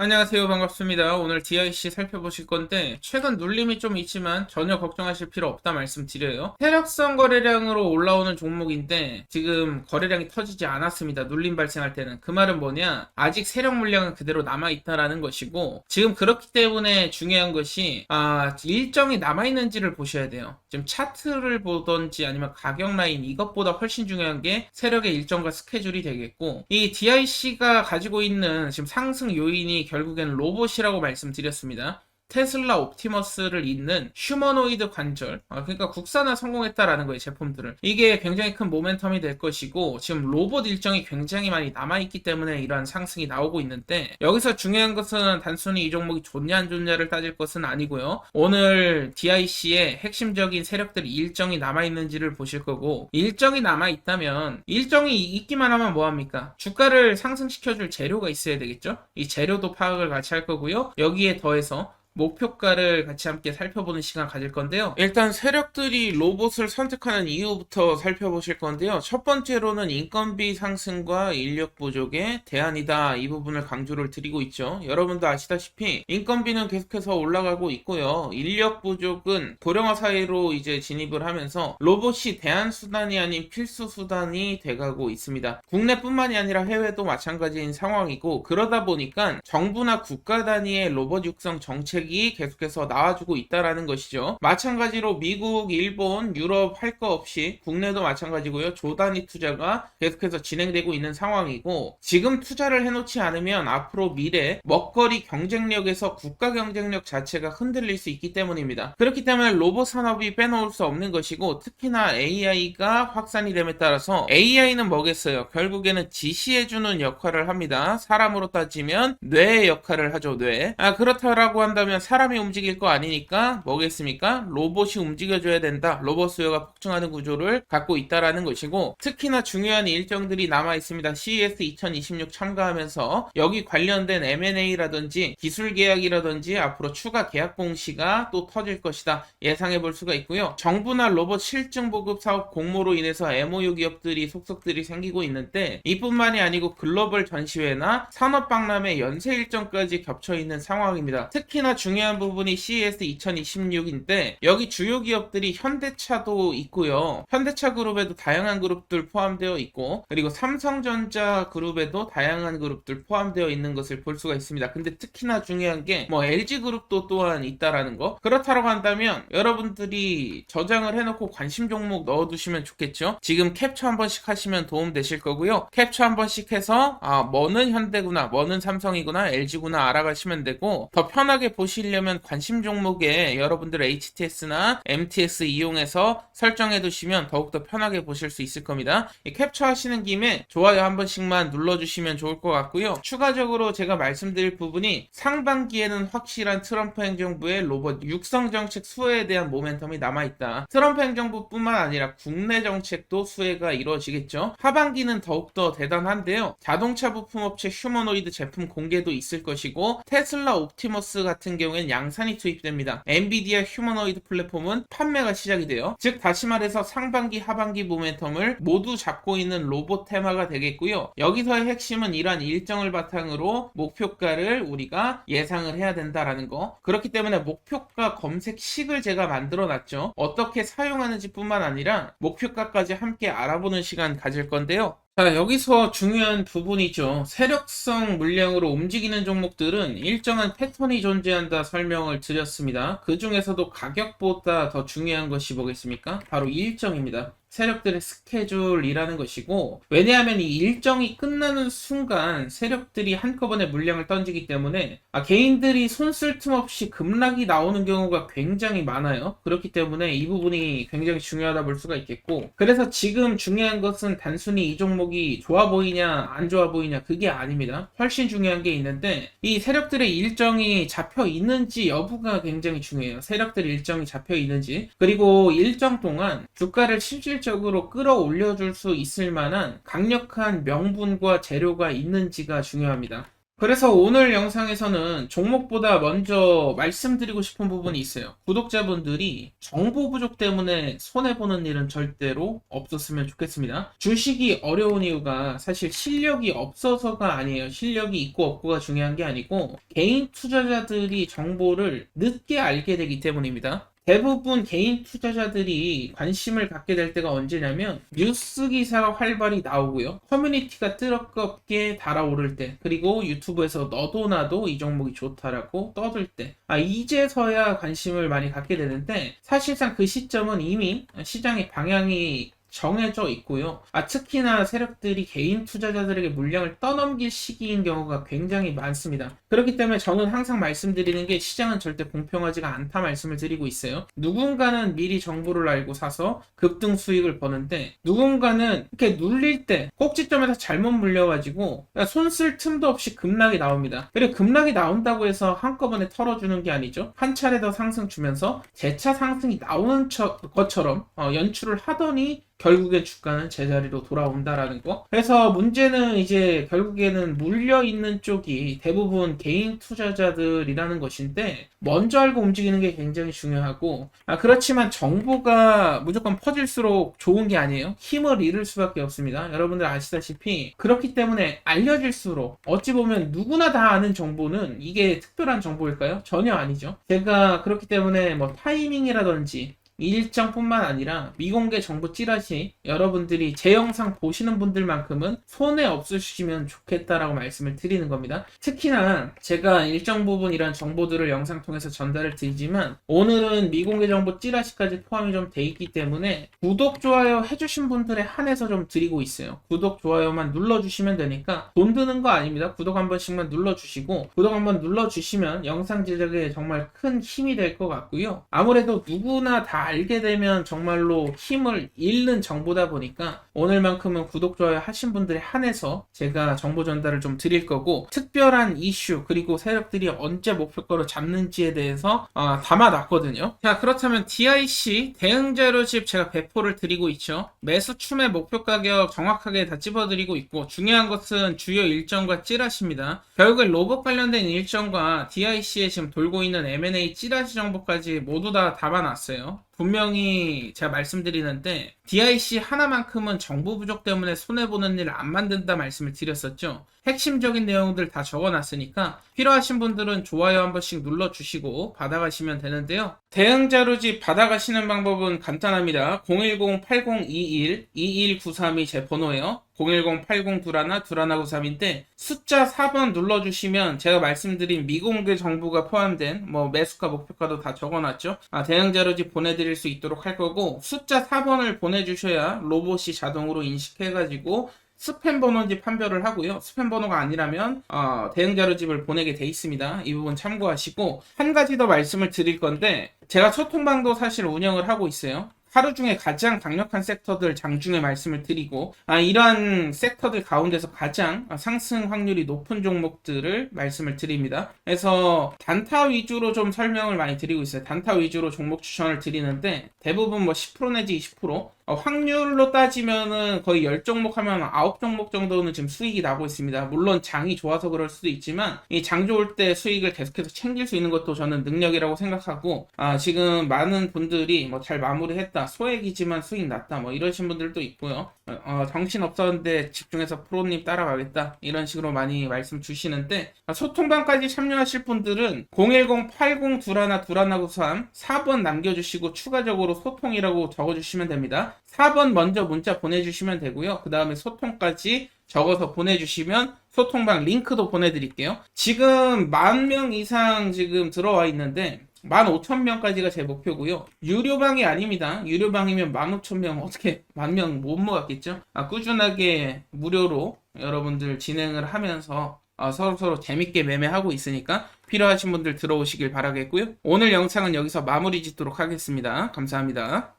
안녕하세요. 반갑습니다. 오늘 DIC 살펴보실 건데, 최근 눌림이 좀 있지만 전혀 걱정하실 필요 없다 말씀드려요. 세력성 거래량으로 올라오는 종목인데, 지금 거래량이 터지지 않았습니다. 눌림 발생할 때는. 그 말은 뭐냐? 아직 세력 물량은 그대로 남아있다라는 것이고, 지금 그렇기 때문에 중요한 것이, 아, 일정이 남아있는지를 보셔야 돼요. 지금 차트를 보던지 아니면 가격 라인, 이것보다 훨씬 중요한 게 세력의 일정과 스케줄이 되겠고, 이 DIC가 가지고 있는 지금 상승 요인이 결국엔 로봇이라고 말씀드렸습니다. 테슬라 옵티머스를 잇는 휴머노이드 관절, 아, 그러니까 국산화 성공했다라는 거예요, 제품들을. 이게 굉장히 큰 모멘텀이 될 것이고, 지금 로봇 일정이 굉장히 많이 남아있기 때문에 이러한 상승이 나오고 있는데, 여기서 중요한 것은 단순히 이 종목이 좋냐 안 좋냐를 따질 것은 아니고요. 오늘 DIC의 핵심적인 세력들이 일정이 남아있는지를 보실 거고, 일정이 남아있다면, 일정이 있기만 하면 뭐합니까? 주가를 상승시켜줄 재료가 있어야 되겠죠? 이 재료도 파악을 같이 할 거고요. 여기에 더해서 목표가를 같이 함께 살펴보는 시간 가질 건데요. 일단 세력들이 로봇을 선택하는 이유부터 살펴보실 건데요. 첫 번째로는 인건비 상승과 인력 부족의 대안이다. 이 부분을 강조를 드리고 있죠. 여러분도 아시다시피 인건비는 계속해서 올라가고 있고요. 인력 부족은 고령화 사회로 이제 진입을 하면서 로봇이 대안 수단이 아닌 필수 수단이 돼가고 있습니다. 국내뿐만이 아니라 해외도 마찬가지인 상황이고 그러다 보니까 정부나 국가 단위의 로봇 육성 정책이 계속해서 나와주고 있다라는 것이죠. 마찬가지로 미국, 일본, 유럽 할 거 없이 국내도 마찬가지고요. 조단위 투자가 계속해서 진행되고 있는 상황이고 지금 투자를 해놓지 않으면 앞으로 미래 먹거리 경쟁력에서 국가 경쟁력 자체가 흔들릴 수 있기 때문입니다. 그렇기 때문에 로봇 산업이 빼놓을 수 없는 것이고 특히나 AI가 확산이 됨에 따라서 AI는 뭐겠어요? 결국에는 지시해주는 역할을 합니다. 사람으로 따지면 뇌의 역할을 하죠. 뇌. 아 그렇다라고 한다면 사람이 움직일 거 아니니까 뭐겠습니까? 로봇이 움직여줘야 된다. 로봇 수요가 폭증하는 구조를 갖고 있다라는 것이고 특히나 중요한 일정들이 남아 있습니다. CES 2026 참가하면서 여기 관련된 M&A라든지 기술 계약이라든지 앞으로 추가 계약 공시가 또 터질 것이다. 예상해 볼 수가 있고요. 정부나 로봇 실증 보급 사업 공모로 인해서 MOU 기업들이 속속들이 생기고 있는데 이뿐만이 아니고 글로벌 전시회나 산업 박람회 연세 일정까지 겹쳐 있는 상황입니다. 특히나 중 요한 부분이 CES 2026인데 여기 주요 기업들이 현대차도 있고요. 현대차 그룹에도 다양한 그룹들 포함되어 있고 그리고 삼성전자 그룹에도 다양한 그룹들 포함되어 있는 것을 볼 수가 있습니다. 근데 특히나 중요한 게 뭐 LG 그룹도 또한 있다라는 거. 그렇다고 한다면 여러분들이 저장을 해놓고 관심 종목 넣어두시면 좋겠죠. 지금 캡처 한 번씩 하시면 도움 되실 거고요. 캡처 한 번씩 해서 아 뭐는 현대구나, 뭐는 삼성이구나, LG구나 알아가시면 되고 더 편하게 보시 려면 관심 종목에 여러분들 HTS나 MTS 이용해서 설정해 두시면 더욱더 편하게 보실 수 있을 겁니다. 이 캡처 하시는 김에 좋아요 한 번씩만 눌러주시면 좋을 것 같고요. 추가적으로 제가 말씀드릴 부분이 상반기에는 확실한 트럼프 행정부의 로봇 육성 정책 수혜에 대한 모멘텀이 남아있다. 트럼프 행정부뿐만 아니라 국내 정책도 수혜가 이루어지겠죠. 하반기는 더욱더 대단한데요. 자동차 부품업체 휴머노이드 제품 공개도 있을 것이고 테슬라 옵티머스 같은 경우에는 양산이 투입됩니다. 엔비디아 휴머노이드 플랫폼은 판매가 시작이 돼요. 즉 다시 말해서 상반기 하반기 모멘텀을 모두 잡고 있는 로봇 테마가 되겠고요. 여기서의 핵심은 이러한 일정을 바탕으로 목표가를 우리가 예상을 해야 된다라는 거. 그렇기 때문에 목표가 검색식을 제가 만들어 놨죠. 어떻게 사용하는지 뿐만 아니라 목표가까지 함께 알아보는 시간 가질 건데요. 자, 여기서 중요한 부분이죠. 세력성 물량으로 움직이는 종목들은 일정한 패턴이 존재한다 설명을 드렸습니다. 그 중에서도 가격보다 더 중요한 것이 뭐겠습니까? 바로 일정입니다. 세력들의 스케줄이라는 것이고 왜냐하면 이 일정이 끝나는 순간 세력들이 한꺼번에 물량을 던지기 때문에 아, 개인들이 손 쓸 틈 없이 급락이 나오는 경우가 굉장히 많아요. 그렇기 때문에 이 부분이 굉장히 중요하다 볼 수가 있겠고 그래서 지금 중요한 것은 단순히 이 종목이 좋아 보이냐 안 좋아 보이냐 그게 아닙니다. 훨씬 중요한 게 있는데 이 세력들의 일정이 잡혀 있는지 여부가 굉장히 중요해요. 세력들 일정이 잡혀 있는지 그리고 일정 동안 주가를 실질 실질적으로 끌어올려 줄 수 있을 만한 강력한 명분과 재료가 있는지가 중요합니다. 그래서 오늘 영상에서는 종목보다 먼저 말씀드리고 싶은 부분이 있어요. 구독자분들이 정보 부족 때문에 손해보는 일은 절대로 없었으면 좋겠습니다. 주식이 어려운 이유가 사실 실력이 없어서가 아니에요. 실력이 있고 없고가 중요한 게 아니고 개인 투자자들이 정보를 늦게 알게 되기 때문입니다. 대부분 개인 투자자들이 관심을 갖게 될 때가 언제냐면 뉴스 기사가 활발히 나오고요. 커뮤니티가 뜨겁게 달아오를 때 그리고 유튜브에서 너도 나도 이 종목이 좋다라고 떠들 때 아, 이제서야 관심을 많이 갖게 되는데 사실상 그 시점은 이미 시장의 방향이 정해져 있고요. 아, 특히나 세력들이 개인 투자자들에게 물량을 떠넘길 시기인 경우가 굉장히 많습니다. 그렇기 때문에 저는 항상 말씀드리는 게 시장은 절대 공평하지가 않다 말씀을 드리고 있어요. 누군가는 미리 정보를 알고 사서 급등 수익을 버는데 누군가는 이렇게 눌릴 때 꼭지점에서 잘못 물려가지고 손 쓸 틈도 없이 급락이 나옵니다. 그리고 급락이 나온다고 해서 한꺼번에 털어주는 게 아니죠. 한 차례 더 상승 주면서 재차 상승이 나오는 처- 것처럼 어, 연출을 하더니 결국에 주가는 제자리로 돌아온다라는 거. 그래서 문제는 이제 결국에는 물려 있는 쪽이 대부분 개인 투자자들이라는 것인데 먼저 알고 움직이는 게 굉장히 중요하고 아, 그렇지만 정보가 무조건 퍼질수록 좋은 게 아니에요. 힘을 잃을 수밖에 없습니다. 여러분들 아시다시피 그렇기 때문에 알려질수록 어찌 보면 누구나 다 아는 정보는 이게 특별한 정보일까요? 전혀 아니죠. 제가 그렇기 때문에 뭐 타이밍이라든지 일정뿐만 아니라 미공개 정보 찌라시 여러분들이 제 영상 보시는 분들만큼은 손해 없으시면 좋겠다라고 말씀을 드리는 겁니다. 특히나 제가 일정 부분 이런 정보들을 영상 통해서 전달을 드리지만 오늘은 미공개 정보 찌라시까지 포함이 좀 돼 있기 때문에 구독, 좋아요 해주신 분들에 한해서 좀 드리고 있어요. 구독, 좋아요만 눌러주시면 되니까 돈 드는 거 아닙니다. 구독 한 번씩만 눌러주시고 구독 한 번 눌러주시면 영상 제작에 정말 큰 힘이 될 것 같고요. 아무래도 누구나 다 알게 되면 정말로 힘을 잃는 정보다 보니까 오늘만큼은 구독, 좋아요 하신 분들에 한해서 제가 정보 전달을 좀 드릴 거고 특별한 이슈 그리고 세력들이 언제 목표가로 잡는지에 대해서 아, 담아놨거든요. 자 그렇다면 DIC 대응자료집 제가 배포를 드리고 있죠. 매수 춤의 목표 가격 정확하게 다 찝어드리고 있고 중요한 것은 주요 일정과 찌라시입니다. 결국에 로봇 관련된 일정과 DIC에 지금 돌고 있는 M&A 찌라시 정보까지 모두 다 담아놨어요. 분명히 제가 말씀드리는데 DIC 하나만큼은 정보 부족 때문에 손해보는 일을 안 만든다 말씀을 드렸었죠. 핵심적인 내용들 다 적어놨으니까 필요하신 분들은 좋아요 한 번씩 눌러주시고 받아가시면 되는데요. 대응 자료집 받아가시는 방법은 간단합니다. 010-8021-2193이 제 번호예요. 010-8021 2193인데 숫자 4번 눌러주시면 제가 말씀드린 미공개 정보가 포함된 뭐 매수가 목표가도 다 적어놨죠. 아, 대응 자료집 보내드릴 수 있도록 할 거고 숫자 4번을 보내주셔야 로봇이 자동으로 인식해가지고 스팸 번호인지 판별을 하고요. 스팸 번호가 아니라면 어, 대응 자료집을 보내게 돼 있습니다. 이 부분 참고하시고 한 가지 더 말씀을 드릴 건데 제가 소통방도 사실 운영을 하고 있어요. 하루 중에 가장 강력한 섹터들 장중에 말씀을 드리고 아, 이러한 섹터들 가운데서 가장 상승 확률이 높은 종목들을 말씀을 드립니다. 그래서 단타 위주로 좀 설명을 많이 드리고 있어요. 단타 위주로 종목 추천을 드리는데 대부분 뭐 10% 내지 20% 어, 확률로 따지면은 거의 10종목 하면 9종목 정도는 지금 수익이 나고 있습니다. 물론 장이 좋아서 그럴 수도 있지만 이 장 좋을 때 수익을 계속해서 챙길 수 있는 것도 저는 능력이라고 생각하고 아, 지금 많은 분들이 뭐 잘 마무리했다. 소액이지만 수익 났다. 뭐 이러신 분들도 있고요. 어, 어, 정신 없었는데 집중해서 프로님 따라가겠다. 이런 식으로 많이 말씀 주시는데 아, 소통방까지 참여하실 분들은 010-8021-2193 4번 남겨주시고 추가적으로 소통이라고 적어주시면 됩니다. 4번 먼저 문자 보내주시면 되고요. 그 다음에 소통까지 적어서 보내주시면 소통방 링크도 보내드릴게요. 지금 만 명 이상 지금 들어와 있는데 15,000명까지가 제 목표고요. 유료방이 아닙니다. 유료방이면 15,000명 어떻게 만 명 못 모았겠죠? 아, 꾸준하게 무료로 여러분들 진행을 하면서 아, 서로 서로 재밌게 매매하고 있으니까 필요하신 분들 들어오시길 바라겠고요. 오늘 영상은 여기서 마무리 짓도록 하겠습니다. 감사합니다.